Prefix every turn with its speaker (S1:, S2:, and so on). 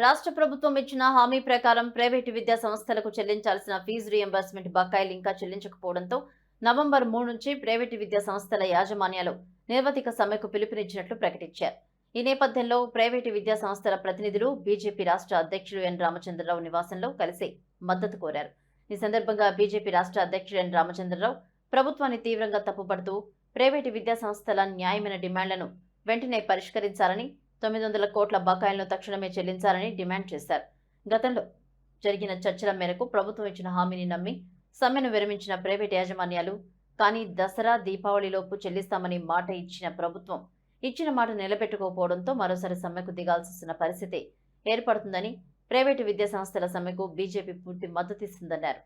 S1: రాష్ట్ర ప్రభుత్వం ఇచ్చిన హామీ ప్రకారం ప్రైవేటు విద్యా సంస్థలకు చెల్లించాల్సిన ఫీజు రియంబర్స్మెంట్ బకాయిలు ఇంకా చెల్లించకపోవడంతో నవంబర్ మూడు నుంచి ప్రైవేటు విద్యా సంస్థల యాజమాన్యాలు నిర్వధిక సమ్మెకు పిలుపునిచ్చినట్లు ప్రకటించారు. ఈ నేపథ్యంలో ప్రైవేటు విద్యా సంస్థల ప్రతినిధులు బీజేపీ రాష్ట్ర అధ్యక్షుడు ఎన్ రామచంద్రరావు నివాసంలో కలిసి మద్దతు కోరారు. ఈ సందర్భంగా బీజేపీ రాష్ట్ర అధ్యక్షుడు ఎన్ రామచంద్రరావు ప్రభుత్వాన్ని తీవ్రంగా తప్పుపడుతూ ప్రైవేటు విద్యా సంస్థల న్యాయమైన డిమాండ్లను వెంటనే పరిష్కరించాలని తొమ్మిది వందల కోట్ల బకాయిలను తక్షణమే చెల్లించాలని డిమాండ్ చేశారు. గతంలో జరిగిన చర్చల మేరకు ప్రభుత్వం ఇచ్చిన హామీని నమ్మి సమ్మెను విరమించిన ప్రైవేట్ యాజమాన్యాలు కానీ దసరా దీపావళిలోపు చెల్లిస్తామని మాట ఇచ్చిన ప్రభుత్వం ఇచ్చిన మాట నిలబెట్టుకోకపోవడంతో మరోసారి సమ్మెకు దిగాల్సిన పరిస్థితి ఏర్పడుతుందని ప్రైవేటు విద్యా సంస్థల సమ్మెకు బీజేపీ పూర్తి మద్దతిస్తుందన్నారు